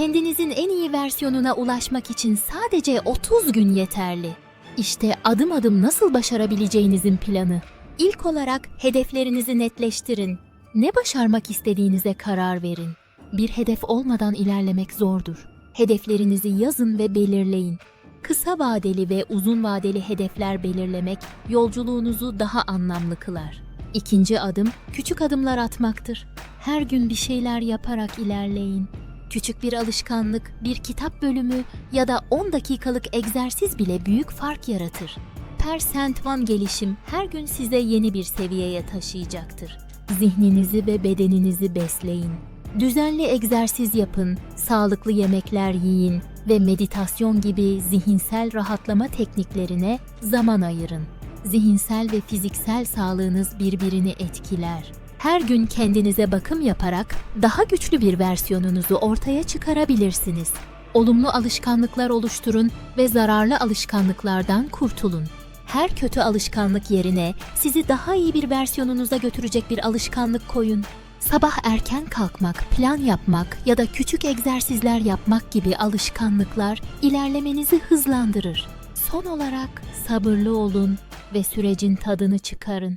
Kendinizin en iyi versiyonuna ulaşmak için sadece 30 gün yeterli. İşte adım adım nasıl başarabileceğinizin planı. İlk olarak hedeflerinizi netleştirin. Ne başarmak istediğinize karar verin. Bir hedef olmadan ilerlemek zordur. Hedeflerinizi yazın ve belirleyin. Kısa vadeli ve uzun vadeli hedefler belirlemek yolculuğunuzu daha anlamlı kılar. İkinci adım küçük adımlar atmaktır. Her gün bir şeyler yaparak ilerleyin. Küçük bir alışkanlık, bir kitap bölümü ya da 10 dakikalık egzersiz bile büyük fark yaratır. Percent One gelişim her gün size yeni bir seviyeye taşıyacaktır. Zihninizi ve bedeninizi besleyin. Düzenli egzersiz yapın, sağlıklı yemekler yiyin ve meditasyon gibi zihinsel rahatlama tekniklerine zaman ayırın. Zihinsel ve fiziksel sağlığınız birbirini etkiler. Her gün kendinize bakım yaparak daha güçlü bir versiyonunuzu ortaya çıkarabilirsiniz. Olumlu alışkanlıklar oluşturun ve zararlı alışkanlıklardan kurtulun. Her kötü alışkanlık yerine sizi daha iyi bir versiyonunuza götürecek bir alışkanlık koyun. Sabah erken kalkmak, plan yapmak ya da küçük egzersizler yapmak gibi alışkanlıklar ilerlemenizi hızlandırır. Son olarak sabırlı olun ve sürecin tadını çıkarın.